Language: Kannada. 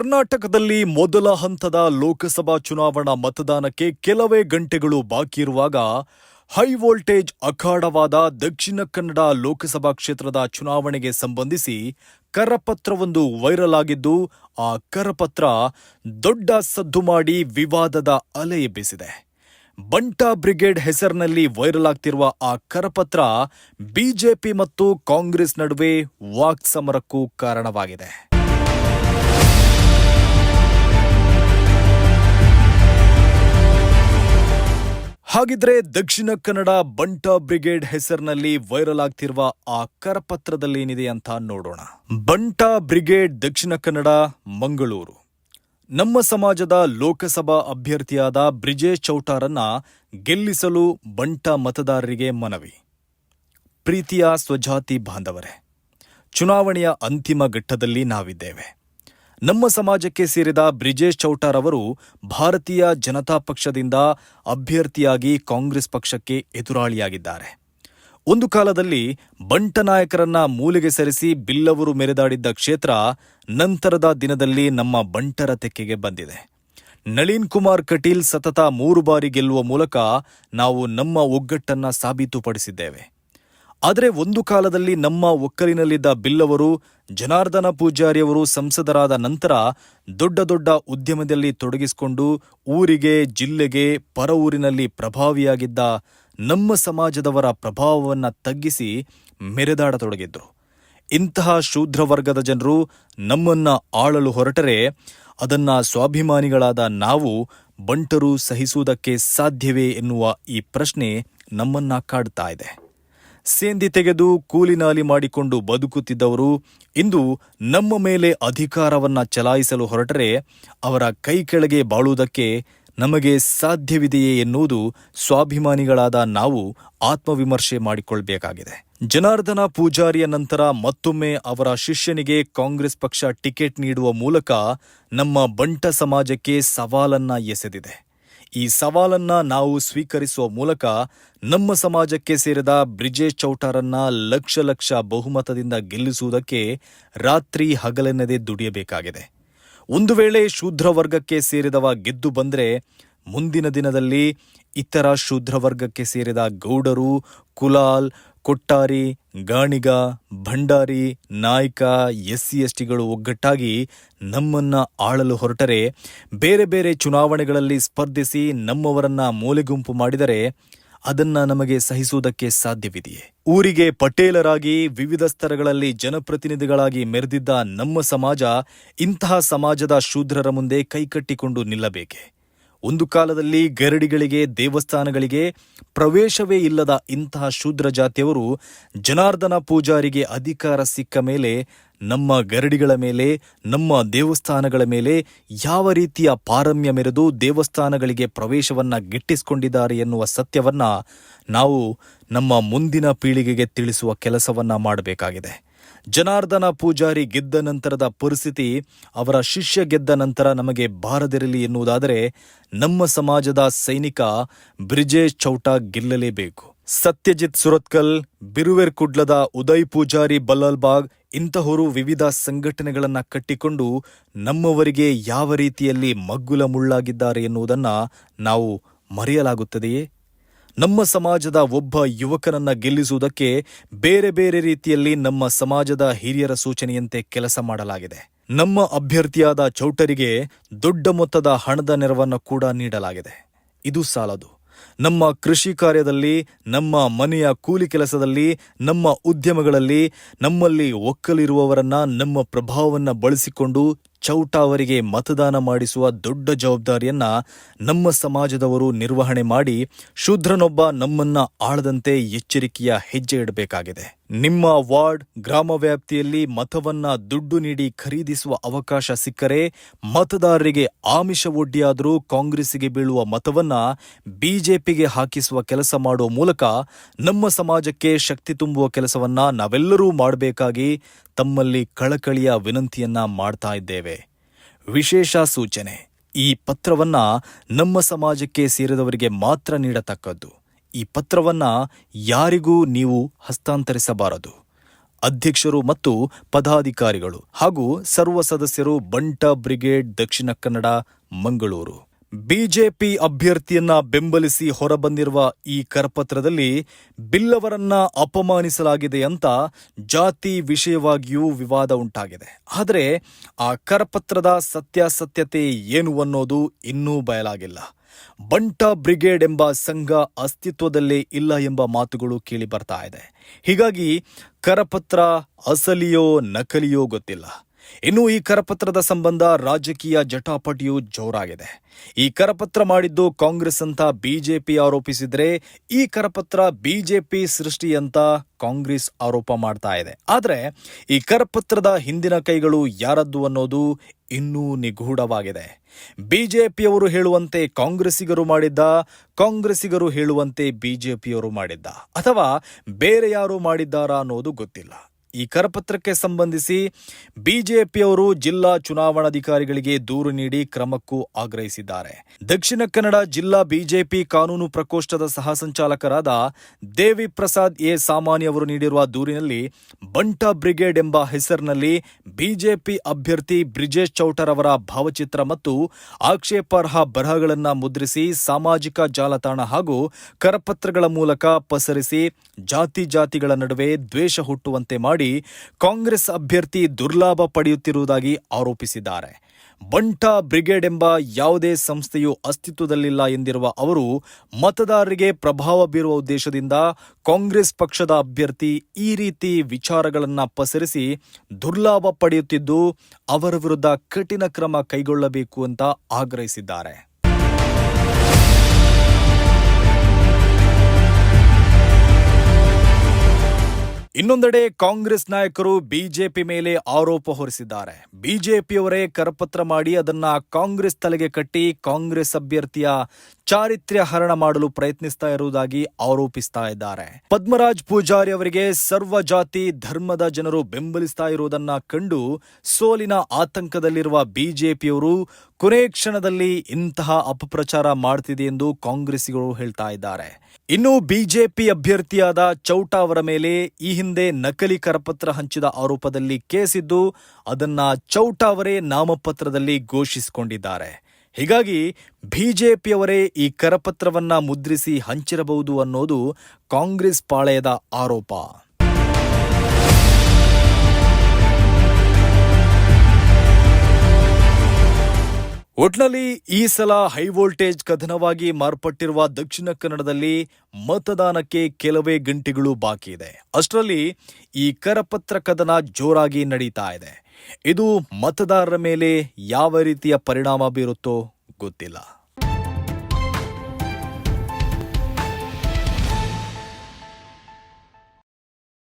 ಕರ್ನಾಟಕದಲ್ಲಿ ಮೊದಲ ಹಂತದ ಲೋಕಸಭಾ ಚುನಾವಣಾ ಮತದಾನಕ್ಕೆ ಕೆಲವೇ ಗಂಟೆಗಳು ಬಾಕಿ ಇರುವಾಗ ಹೈ ವೋಲ್ಟೇಜ್ ಅಖಾಡವಾದ ದಕ್ಷಿಣ ಕನ್ನಡ ಲೋಕಸಭಾ ಕ್ಷೇತ್ರದ ಚುನಾವಣೆಗೆ ಸಂಬಂಧಿಸಿ ಕರಪತ್ರವೊಂದು ವೈರಲ್ ಆಗಿದ್ದು, ಆ ಕರಪತ್ರ ದೊಡ್ಡ ಸದ್ದು ಮಾಡಿ ವಿವಾದದ ಅಲೆ ಎಬ್ಬಿಸಿದೆ. ಬಂಟಾ ಬ್ರಿಗೇಡ್ ಹೆಸರಿನಲ್ಲಿ ವೈರಲ್ ಆಗ್ತಿರುವ ಆ ಕರಪತ್ರ ಬಿಜೆಪಿ ಮತ್ತು ಕಾಂಗ್ರೆಸ್ ನಡುವೆ ವಾಕ್ಸಮರಕ್ಕೂ ಕಾರಣವಾಗಿದೆ. ಹಾಗಿದ್ರೆ ದಕ್ಷಿಣ ಕನ್ನಡ ಬಂಟ ಬ್ರಿಗೇಡ್ ಹೆಸರಿನಲ್ಲಿ ವೈರಲ್ ಆಗ್ತಿರುವ ಆ ಕರಪತ್ರದಲ್ಲಿ ಏನಿದೆ ಅಂತ ನೋಡೋಣ. ಬಂಟಾ ಬ್ರಿಗೇಡ್ ದಕ್ಷಿಣ ಕನ್ನಡ, ಮಂಗಳೂರು. ನಮ್ಮ ಸಮಾಜದ ಲೋಕಸಭಾ ಅಭ್ಯರ್ಥಿಯಾದ ಬ್ರಿಜೇಶ್ ಚೌಟಾರನ್ನ ಗೆಲ್ಲಿಸಲು ಬಂಟ ಮತದಾರರಿಗೆ ಮನವಿ. ಪ್ರೀತಿಯ ಸ್ವಜಾತಿ ಬಾಂಧವರೇ, ಚುನಾವಣೆಯ ಅಂತಿಮ ಘಟ್ಟದಲ್ಲಿ ನಾವಿದ್ದೇವೆ. ನಮ್ಮ ಸಮಾಜಕ್ಕೆ ಸೇರಿದ ಬ್ರಿಜೇಶ್ ಚೌಟಾರ್ ಅವರು ಭಾರತೀಯ ಜನತಾ ಪಕ್ಷದಿಂದ ಅಭ್ಯರ್ಥಿಯಾಗಿ ಕಾಂಗ್ರೆಸ್ ಪಕ್ಷಕ್ಕೆ ಎದುರಾಳಿಯಾಗಿದ್ದಾರೆ. ಒಂದು ಕಾಲದಲ್ಲಿ ಬಂಟ ನಾಯಕರನ್ನ ಮೂಲೆಗೆ ಸರಿಸಿ ಬಿಲ್ಲವರು ಮೆರೆದಾಡಿದ್ದ ಕ್ಷೇತ್ರ ನಂತರದ ದಿನದಲ್ಲಿ ನಮ್ಮ ಬಂಟರ ತೆಕ್ಕೆಗೆ ಬಂದಿದೆ. ನಳಿನ್ ಕುಮಾರ್ ಕಟೀಲ್ ಸತತ ಮೂರು ಬಾರಿ ಗೆಲ್ಲುವ ಮೂಲಕ ನಾವು ನಮ್ಮ ಒಗ್ಗಟ್ಟನ್ನ ಸಾಬೀತುಪಡಿಸಿದ್ದೇವೆ. ಆದರೆ ಒಂದು ಕಾಲದಲ್ಲಿ ನಮ್ಮ ಒಕ್ಕಲಿನಲ್ಲಿದ್ದ ಬಿಲ್ಲವರು, ಜನಾರ್ದನ ಪೂಜಾರಿಯವರು ಸಂಸದರಾದ ನಂತರ ದೊಡ್ಡ ದೊಡ್ಡ ಉದ್ಯಮದಲ್ಲಿ ತೊಡಗಿಸಿಕೊಂಡು ಊರಿಗೆ, ಜಿಲ್ಲೆಗೆ, ಪರ ಊರಿನಲ್ಲಿ ಪ್ರಭಾವಿಯಾಗಿದ್ದ ನಮ್ಮ ಸಮಾಜದವರ ಪ್ರಭಾವವನ್ನು ತಗ್ಗಿಸಿ ಮೆರೆದಾಡತೊಡಗಿದ್ರು. ಇಂತಹ ಶೂದ್ರ ವರ್ಗದ ಜನರು ನಮ್ಮನ್ನ ಆಳಲು ಹೊರಟರೆ ಅದನ್ನ ಸ್ವಾಭಿಮಾನಿಗಳಾದ ನಾವು ಬಂಟರು ಸಹಿಸುವುದಕ್ಕೆ ಸಾಧ್ಯವೇ ಎನ್ನುವ ಈ ಪ್ರಶ್ನೆ ನಮ್ಮನ್ನ ಕಾಡ್ತಾ ಇದೆ. ಸೇಂದಿ ತೆಗೆದು ಕೂಲಿನಾಲಿ ಮಾಡಿಕೊಂಡು ಬದುಕುತ್ತಿದ್ದವರು ಇಂದು ನಮ್ಮ ಮೇಲೆ ಅಧಿಕಾರವನ್ನ ಚಲಾಯಿಸಲು ಹೊರಟರೆ ಅವರ ಕೈ ಕೆಳಗೆ ಬಾಳುವುದಕ್ಕೆ ನಮಗೆ ಸಾಧ್ಯವಿದೆಯೇ ಎನ್ನುವುದು ಸ್ವಾಭಿಮಾನಿಗಳಾದ ನಾವು ಆತ್ಮವಿಮರ್ಶೆ ಮಾಡಿಕೊಳ್ಬೇಕಾಗಿದೆ. ಜನಾರ್ದನ ಪೂಜಾರಿಯ ನಂತರ ಮತ್ತೊಮ್ಮೆ ಅವರ ಶಿಷ್ಯನಿಗೆ ಕಾಂಗ್ರೆಸ್ ಪಕ್ಷ ಟಿಕೆಟ್ ನೀಡುವ ಮೂಲಕ ನಮ್ಮ ಬಂಟ ಸಮಾಜಕ್ಕೆ ಸವಾಲನ್ನ ಎಸೆದಿದೆ. ಈ ಸವಾಲನ್ನ ನಾವು ಸ್ವೀಕರಿಸುವ ಮೂಲಕ ನಮ್ಮ ಸಮಾಜಕ್ಕೆ ಸೇರಿದ ಬ್ರಿಜೇಶ್ ಚೌಟಾರನ್ನ ಲಕ್ಷ ಲಕ್ಷ ಬಹುಮತದಿಂದ ಗೆಲ್ಲಿಸುವುದಕ್ಕೆ ರಾತ್ರಿ ಹಗಲೆನ್ನದೇ ದುಡಿಯಬೇಕಾಗಿದೆ. ಒಂದು ವೇಳೆ ಶೂದ್ರ ವರ್ಗಕ್ಕೆ ಸೇರಿದವ ಗೆದ್ದು ಬಂದ್ರೆ ಮುಂದಿನ ದಿನದಲ್ಲಿ ಇತರ ಶೂದ್ರ ವರ್ಗಕ್ಕೆ ಸೇರಿದ ಗೌಡರು, ಕುಲಾಲ್ ಕೊಟ್ಟಾರಿ, ಗಾಣಿಗ, ಭಂಡಾರಿ, ನಾಯ್ಕ ಎಸ್ ಟಿಗಳು ಒಗ್ಗಟ್ಟಾಗಿ ನಮ್ಮನ್ನ ಆಳಲು ಹೊರಟರೆ, ಬೇರೆ ಬೇರೆ ಚುನಾವಣೆಗಳಲ್ಲಿ ಸ್ಪರ್ಧಿಸಿ ನಮ್ಮವರನ್ನ ಮೂಲೆಗುಂಪು ಮಾಡಿದರೆ ಅದನ್ನ ನಮಗೆ ಸಹಿಸುವುದಕ್ಕೆ ಸಾಧ್ಯವಿದೆಯೇ? ಊರಿಗೆ ಪಟೇಲರಾಗಿ ವಿವಿಧ ಸ್ತರಗಳಲ್ಲಿ ಜನಪ್ರತಿನಿಧಿಗಳಾಗಿ ಮೆರೆದಿದ್ದ ನಮ್ಮ ಸಮಾಜ ಇಂತಹ ಸಮಾಜದ ಶೂದ್ರರ ಮುಂದೆ ಕೈಕಟ್ಟಿಕೊಂಡು ನಿಲ್ಲಬೇಕೆ? ಒಂದು ಕಾಲದಲ್ಲಿ ಗರಡಿಗಳಿಗೆ, ದೇವಸ್ಥಾನಗಳಿಗೆ ಪ್ರವೇಶವೇ ಇಲ್ಲದ ಇಂತಹ ಶೂದ್ರ ಜಾತಿಯವರು ಜನಾರ್ದನ ಪೂಜಾರಿಗೆ ಅಧಿಕಾರ ಸಿಕ್ಕ ಮೇಲೆ, ನಮ್ಮ ಗರಡಿಗಳ ಮೇಲೆ, ನಮ್ಮ ದೇವಸ್ಥಾನಗಳ ಮೇಲೆ ಯಾವ ರೀತಿಯ ಪಾರಮ್ಯ ಮೆರೆದು ದೇವಸ್ಥಾನಗಳಿಗೆ ಪ್ರವೇಶವನ್ನ ಗಿಟ್ಟಿಸಿಕೊಂಡಿದ್ದಾರೆ ಎನ್ನುವ ಸತ್ಯವನ್ನ ನಾವು ನಮ್ಮ ಮುಂದಿನ ಪೀಳಿಗೆಗೆ ತಿಳಿಸುವ ಕೆಲಸವನ್ನ ಮಾಡಬೇಕಾಗಿದೆ. ಜನಾರ್ದನ ಪೂಜಾರಿ ಗೆದ್ದ ನಂತರದ ಪರಿಸ್ಥಿತಿ ಅವರ ಶಿಷ್ಯ ಗೆದ್ದ ನಂತರ ನಮಗೆ ಬಾರದಿರಲಿ ಎನ್ನುವುದಾದರೆ ನಮ್ಮ ಸಮಾಜದ ಸೈನಿಕ ಬ್ರಿಜೇಶ್ ಚೌಟಾ ಗೆಲ್ಲಲೇಬೇಕು. ಸತ್ಯಜಿತ್ ಸುರತ್ಕಲ್, ಬಿರುವೆರ್ ಕುಡ್ಲದ ಉದಯ್ ಪೂಜಾರಿ ಬಲ್ಲಲ್ಬಾಗ್ ಇಂತಹವರು ವಿವಿಧ ಸಂಘಟನೆಗಳನ್ನ ಕಟ್ಟಿಕೊಂಡು ನಮ್ಮವರಿಗೆ ಯಾವ ರೀತಿಯಲ್ಲಿ ಮಗ್ಗುಲ ಮುಳ್ಳಾಗಿದ್ದಾರೆ ಎನ್ನುವುದನ್ನ ನಾವು ಮರೆಯಲಾಗುತ್ತದೆಯೇ? ನಮ್ಮ ಸಮಾಜದ ಒಬ್ಬ ಯುವಕನನ್ನ ಗೆಲ್ಲಿಸುವುದಕ್ಕೆ ಬೇರೆ ಬೇರೆ ರೀತಿಯಲ್ಲಿ ನಮ್ಮ ಸಮಾಜದ ಹಿರಿಯರ ಸೂಚನೆಯಂತೆ ಕೆಲಸ ಮಾಡಲಾಗಿದೆ. ನಮ್ಮ ಅಭ್ಯರ್ಥಿಯಾದ ಚೌಟರಿಗೆ ದೊಡ್ಡ ಮೊತ್ತದ ಹಣದ ನೆರವನ್ನು ಕೂಡ ನೀಡಲಾಗಿದೆ. ಇದು ಸಾಲದು. ನಮ್ಮ ಕೃಷಿ ಕಾರ್ಯದಲ್ಲಿ, ನಮ್ಮ ಮನೆಯ ಕೂಲಿ ಕೆಲಸದಲ್ಲಿ, ನಮ್ಮ ಉದ್ಯಮಗಳಲ್ಲಿ ನಮ್ಮಲ್ಲಿ ಒಕ್ಕಲಿರುವವರನ್ನ ನಮ್ಮ ಪ್ರಭಾವವನ್ನು ಬಳಸಿಕೊಂಡು ಚೌಟ ಅವರಿಗೆ ಮತದಾನ ಮಾಡಿಸುವ ದೊಡ್ಡ ಜವಾಬ್ದಾರಿಯನ್ನ ನಮ್ಮ ಸಮಾಜದವರು ನಿರ್ವಹಣೆ ಮಾಡಿ ಶೂದ್ರನೊಬ್ಬ ನಮ್ಮನ್ನ ಆಳದಂತೆ ಎಚ್ಚರಿಕೆಯ ಹೆಜ್ಜೆ ಇಡಬೇಕಾಗಿದೆ. ನಿಮ್ಮ ವಾರ್ಡ್, ಗ್ರಾಮ ವ್ಯಾಪ್ತಿಯಲ್ಲಿ ಮತವನ್ನ ದುಡ್ಡು ನೀಡಿ ಖರೀದಿಸುವ ಅವಕಾಶ ಸಿಕ್ಕರೆ ಮತದಾರರಿಗೆ ಆಮಿಷ ಒಡ್ಡಿಯಾದರೂ ಕಾಂಗ್ರೆಸ್ಸಿಗೆ ಬೀಳುವ ಮತವನ್ನ ಬಿಜೆಪಿಗೆ ಹಾಕಿಸುವ ಕೆಲಸ ಮಾಡುವ ಮೂಲಕ ನಮ್ಮ ಸಮಾಜಕ್ಕೆ ಶಕ್ತಿ ತುಂಬುವ ಕೆಲಸವನ್ನ ನಾವೆಲ್ಲರೂ ಮಾಡಬೇಕಾಗಿ ತಮ್ಮಲ್ಲಿ ಕಳಕಳಿಯ ವಿನಂತಿಯನ್ನ ಮಾಡ್ತಾ ಇದ್ದೇವೆ. ವಿಶೇಷ ಸೂಚನೆ. ಈ ಪತ್ರವನ್ನ ನಮ್ಮ ಸಮಾಜಕ್ಕೆ ಸೇರಿದವರಿಗೆ ಮಾತ್ರ ನೀಡತಕ್ಕದ್ದು. ಈ ಪತ್ರವನ್ನ ಯಾರಿಗೂ ನೀವು ಹಸ್ತಾಂತರಿಸಬಾರದು. ಅಧ್ಯಕ್ಷರು ಮತ್ತು ಪದಾಧಿಕಾರಿಗಳು ಹಾಗೂ ಸರ್ವ ಸದಸ್ಯರು ಬಂಟ ಬ್ರಿಗೇಡ್ ದಕ್ಷಿಣ ಕನ್ನಡ, ಮಂಗಳೂರು. ಬಿಜೆಪಿ ಅಭ್ಯರ್ಥಿಯನ್ನ ಬೆಂಬಲಿಸಿ ಹೊರಬಂದಿರುವ ಈ ಕರಪತ್ರದಲ್ಲಿ ಬಿಲ್ಲವರನ್ನ ಅಪಮಾನಿಸಲಾಗಿದೆ ಅಂತ ಜಾತಿ ವಿಷಯವಾಗಿಯೂ ವಿವಾದ ಉಂಟಾಗಿದೆ. ಆದರೆ ಆ ಕರಪತ್ರದ ಸತ್ಯಾಸತ್ಯತೆ ಏನು ಅನ್ನೋದು ಇನ್ನೂ ಬಯಲಾಗಿಲ್ಲ. ಬಂಟ ಬ್ರಿಗೇಡ್ ಎಂಬ ಸಂಘ ಅಸ್ತಿತ್ವದಲ್ಲೇ ಇಲ್ಲ ಎಂಬ ಮಾತುಗಳು ಕೇಳಿ ಬರ್ತಾ ಇದೆ. ಹೀಗಾಗಿ ಕರಪತ್ರ ಅಸಲಿಯೋ ನಕಲಿಯೋ ಗೊತ್ತಿಲ್ಲ. ಇನ್ನು ಈ ಕರಪತ್ರದ ಸಂಬಂಧ ರಾಜಕೀಯ ಜಟಾಪಟಿಯು ಜೋರಾಗಿದೆ. ಈ ಕರಪತ್ರ ಮಾಡಿದ್ದು ಕಾಂಗ್ರೆಸ್ ಅಂತ ಬಿಜೆಪಿ ಆರೋಪಿಸಿದ್ರೆ ಈ ಕರಪತ್ರ ಬಿಜೆಪಿ ಸೃಷ್ಟಿ ಅಂತ ಕಾಂಗ್ರೆಸ್ ಆರೋಪ ಮಾಡ್ತಾ ಇದೆ. ಆದ್ರೆ ಈ ಕರಪತ್ರದ ಹಿಂದಿನ ಕೈಗಳು ಯಾರದ್ದು ಅನ್ನೋದು ಇನ್ನೂ ನಿಗೂಢವಾಗಿದೆ. ಬಿಜೆಪಿಯವರು ಹೇಳುವಂತೆ ಕಾಂಗ್ರೆಸ್ಸಿಗರು ಮಾಡಿದ್ದ, ಕಾಂಗ್ರೆಸ್ಸಿಗರು ಹೇಳುವಂತೆ ಬಿಜೆಪಿಯವರು ಮಾಡಿದ್ದ ಅಥವಾ ಬೇರೆ ಯಾರು ಮಾಡಿದ್ದಾರಾ ಅನ್ನೋದು ಗೊತ್ತಿಲ್ಲ. ಈ ಕರಪತ್ರಕ್ಕೆ ಸಂಬಂಧಿಸಿ ಬಿಜೆಪಿಯವರು ಜಿಲ್ಲಾ ಚುನಾವಣಾಧಿಕಾರಿಗಳಿಗೆ ದೂರು ನೀಡಿ ಕ್ರಮಕ್ಕೂ ಆಗ್ರಹಿಸಿದ್ದಾರೆ. ದಕ್ಷಿಣ ಕನ್ನಡ ಜಿಲ್ಲಾ ಬಿಜೆಪಿ ಕಾನೂನು ಪ್ರಕೋಷ್ಠದ ಸಹ ಸಂಚಾಲಕರಾದ ದೇವಿ ಪ್ರಸಾದ್ ಎ. ಸಾಮಾನಿ ಅವರು ನೀಡಿರುವ ದೂರಿನಲ್ಲಿ ಬಂಟಾ ಬ್ರಿಗೇಡ್ ಎಂಬ ಹೆಸರಿನಲ್ಲಿ ಬಿಜೆಪಿ ಅಭ್ಯರ್ಥಿ ಬ್ರಿಜೇಶ್ ಚೌಟರ್ ಅವರ ಭಾವಚಿತ್ರ ಮತ್ತು ಆಕ್ಷೇಪಾರ್ಹ ಬರಹಗಳನ್ನು ಮುದ್ರಿಸಿ ಸಾಮಾಜಿಕ ಜಾಲತಾಣ ಹಾಗೂ ಕರಪತ್ರಗಳ ಮೂಲಕ ಪಸರಿಸಿ ಜಾತಿ ಜಾತಿಗಳ ನಡುವೆ ದ್ವೇಷ ಹುಟ್ಟುವಂತೆ ಮಾಡಿ ಕಾಂಗ್ರೆಸ್ ಅಭ್ಯರ್ಥಿ ದುರ್ಲಾಭ ಪಡೆಯುತ್ತಿರುವುದಾಗಿ ಆರೋಪಿಸಿದ್ದಾರೆ. ಬಂಟಾ ಬ್ರಿಗೇಡ್ ಎಂಬ ಯಾವುದೇ ಸಂಸ್ಥೆಯು ಅಸ್ತಿತ್ವದಲ್ಲಿಲ್ಲ ಎಂದಿರುವ ಅವರು, ಮತದಾರರಿಗೆ ಪ್ರಭಾವ ಬೀರುವ ಉದ್ದೇಶದಿಂದ ಕಾಂಗ್ರೆಸ್ ಪಕ್ಷದ ಅಭ್ಯರ್ಥಿ ಈ ರೀತಿ ವಿಚಾರಗಳನ್ನು ಪಸರಿಸಿ ದುರ್ಲಾಭ ಪಡೆಯುತ್ತಿದ್ದು, ಅವರ ವಿರುದ್ಧ ಕಠಿಣ ಕ್ರಮ ಕೈಗೊಳ್ಳಬೇಕು ಅಂತ ಆಗ್ರಹಿಸಿದ್ದಾರೆ. ಇನ್ನೊಂದೆಡೆ ಕಾಂಗ್ರೆಸ್ ನಾಯಕರು ಬಿಜೆಪಿ ಮೇಲೆ ಆರೋಪ ಹೊರಿಸಿದ್ದಾರೆ. ಬಿಜೆಪಿಯವರೇ ಕರಪತ್ರ ಮಾಡಿ ಅದನ್ನ ಕಾಂಗ್ರೆಸ್ ತಲೆಗೆ ಕಟ್ಟಿ ಕಾಂಗ್ರೆಸ್ ಅಭ್ಯರ್ಥಿಯ ಚಾರಿತ್ರ್ಯ ಹರಣ ಮಾಡಲು ಪ್ರಯತ್ನಿಸ್ತಾ ಇರುವುದಾಗಿ ಆರೋಪಿಸ್ತಾ ಇದ್ದಾರೆ. ಪದ್ಮರಾಜ್ ಪೂಜಾರಿ ಅವರಿಗೆ ಸರ್ವ ಜಾತಿ ಧರ್ಮದ ಜನರು ಬೆಂಬಲಿಸ್ತಾ ಇರುವುದನ್ನ ಕಂಡು ಸೋಲಿನ ಆತಂಕದಲ್ಲಿರುವ ಬಿಜೆಪಿಯವರು ಕೊನೆ ಕ್ಷಣದಲ್ಲಿ ಇಂತಹ ಅಪಪ್ರಚಾರ ಮಾಡ್ತಿದೆ ಎಂದು ಕಾಂಗ್ರೆಸ್ಗಳು ಹೇಳ್ತಾ ಇದ್ದಾರೆ. ಇನ್ನು ಬಿಜೆಪಿ ಅಭ್ಯರ್ಥಿಯಾದ ಚೌಟಾ ಅವರ ಮೇಲೆ ಈ ಹಿಂದೆ ನಕಲಿ ಕರಪತ್ರ ಹಂಚಿದ ಆರೋಪದಲ್ಲಿ ಕೇಸಿದ್ದು ಅದನ್ನ ಚೌಟಾ ಅವರೇ ನಾಮಪತ್ರದಲ್ಲಿ ಘೋಷಿಸಿಕೊಂಡಿದ್ದಾರೆ. ಹೀಗಾಗಿ ಬಿಜೆಪಿಯವರೇ ಈ ಕರಪತ್ರವನ್ನ ಮುದ್ರಿಸಿ ಹಂಚಿರಬಹುದು ಅನ್ನೋದು ಕಾಂಗ್ರೆಸ್ ಪಾಳೆಯದ ಆರೋಪ. ಒಟ್ನಲ್ಲಿ ಈ ಸಲ ಹೈ ವೋಲ್ಟೇಜ್ ಕದನವಾಗಿ ಮಾರ್ಪಟ್ಟಿರುವ ದಕ್ಷಿಣ ಕನ್ನಡದಲ್ಲಿ ಮತದಾನಕ್ಕೆ ಕೆಲವೇ ಗಂಟೆಗಳು ಬಾಕಿ ಇದೆ. ಅಷ್ಟರಲ್ಲಿ ಈ ಕರಪತ್ರ ಕದನ ಜೋರಾಗಿ ನಡೀತಾ ಇದೆ. ಇದು ಮತದಾರರ ಮೇಲೆ ಯಾವ ರೀತಿಯ ಪರಿಣಾಮ ಬೀರುತ್ತೋ ಗೊತ್ತಿಲ್ಲ.